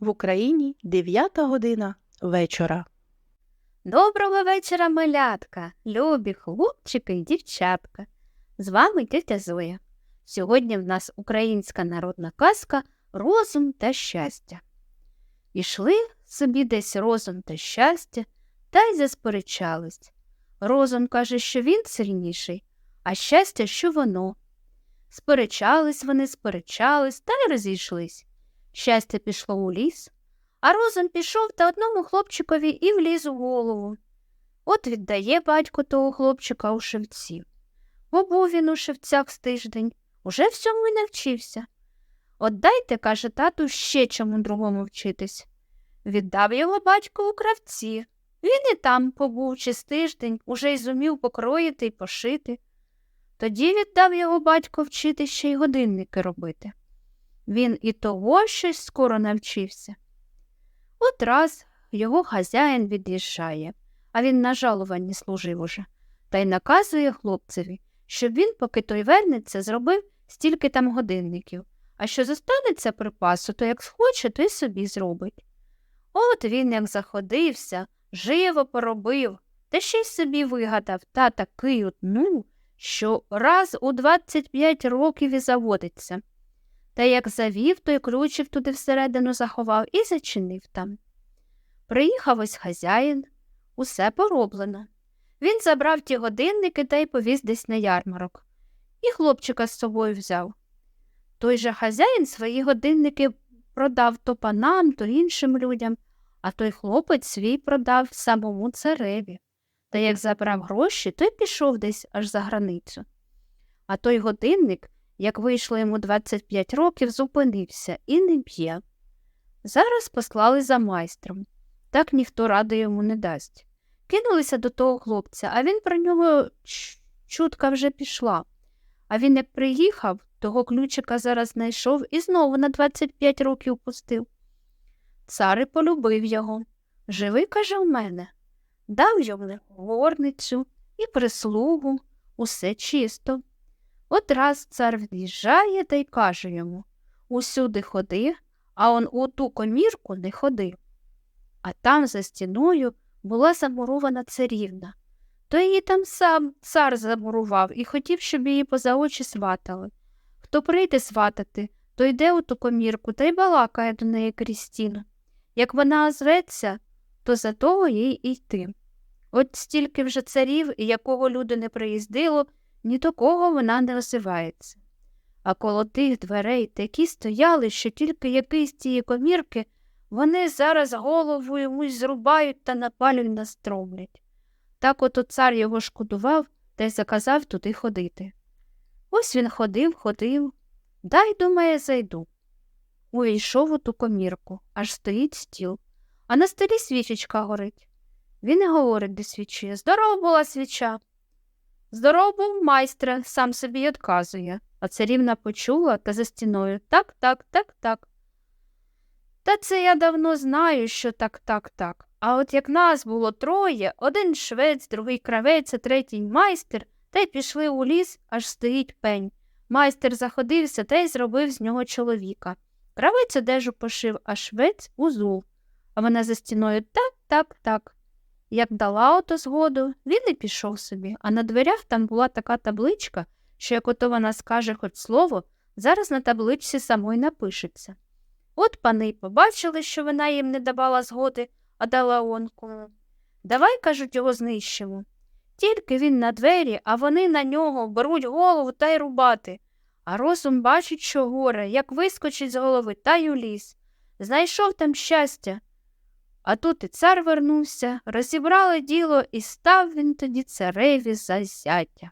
В Україні 9 година вечора. Доброго вечора, малятка, любі хлопчики і дівчатка. З вами тетя Зоя. Сьогодні в нас українська народна казка Розум та щастя. Ішли собі десь розум та щастя, та й засперечались. Розум каже, що він сильніший, а щастя, що воно. Сперечались вони, сперечались та й розійшлись. Щастя пішло у ліс, а розум пішов та одному хлопчикові і вліз у голову. От віддає батько того хлопчика у шевці. Побув він у шевцях з тиждень, уже всьому й навчився. От дайте, каже тату, ще чому другому вчитись. Віддав його батько у кравці. Він і там побув чи з тиждень, уже й зумів покроїти й пошити. Тоді віддав його батько вчити ще й годинники робити. Він і того щось скоро навчився. От раз його хазяїн від'їжджає, а він на жалуванні служив уже, та й наказує хлопцеві, щоб він, поки той вернеться, зробив стільки там годинників, а що зостанеться припасу, то як схоче, то й собі зробить. От він як заходився, живо поробив, та ще й собі вигадав та такий от ну, що раз у 25 років і заводиться. Та як завів, той ключик туди всередину заховав і зачинив там. Приїхав ось хазяїн, усе пороблено. Він забрав ті годинники та й повіз десь на ярмарок. І хлопчика з собою взяв. Той же хазяїн свої годинники продав то панам, то іншим людям, а той хлопець свій продав самому цареві. Та як забрав гроші, той пішов десь аж за границю. А той годинник, як вийшло йому 25 років, зупинився і не б'є. Зараз послали за майстром. Так ніхто ради йому не дасть. Кинулися до того хлопця, а він про нього чутка вже пішла. А він, як приїхав, того ключика зараз знайшов і знову на 25 років пустив. Цар і полюбив його. Живи, каже, у мене. Дав йому горницю і прислугу, усе чисто. От раз цар від'їжджає та й каже йому Усюди ходи, а он у ту комірку не ходи. А там за стіною була замурована царівна. То її там сам цар замурував і хотів, щоб її поза очі сватали. Хто прийде сватати, то йде у ту комірку та й балакає до неї крізь стіну. Як вона озветься, то за того їй йти. От стільки вже царів, якого люди не приїздило, ні до кого вона не озивається. А коло тих дверей такі стояли, що тільки якийсь цієї комірки вони зараз голову йому зрубають та на настромлять. Так ото цар його шкодував та й заказав туди ходити. Ось він ходив, ходив. Дай, думає, зайду. Увійшов у ту комірку, аж стоїть стіл, а на столі свічечка горить. Він і говорить до свічі Здорова була свіча. Здоров був майстре, сам собі одказує, а царівна почула та за стіною так, так, так, так. Та це я давно знаю, що так, так, так. А от як нас було троє, один швець, другий кравець, а третій майстер, та й пішли у ліс, аж стоїть пень. Майстер заходився та й зробив з нього чоловіка. Кравець одежу пошив, а швець узул. А вона за стіною так, так, так. Як дала ото згоду, він і пішов собі, а на дверях там була така табличка, що як ото вона скаже хоч слово, зараз на табличці самої напишеться. От пани й побачили, що вона їм не давала згоди, а дала он кому. Давай, кажуть, його знищимо. Тільки він на двері, а вони на нього беруть голову та й рубати. А розум бачить, що горе, як вискочить з голови та й у ліс. Знайшов там щастя. А тут і цар вернувся, розібрали діло, і став він тоді цареві за зятя.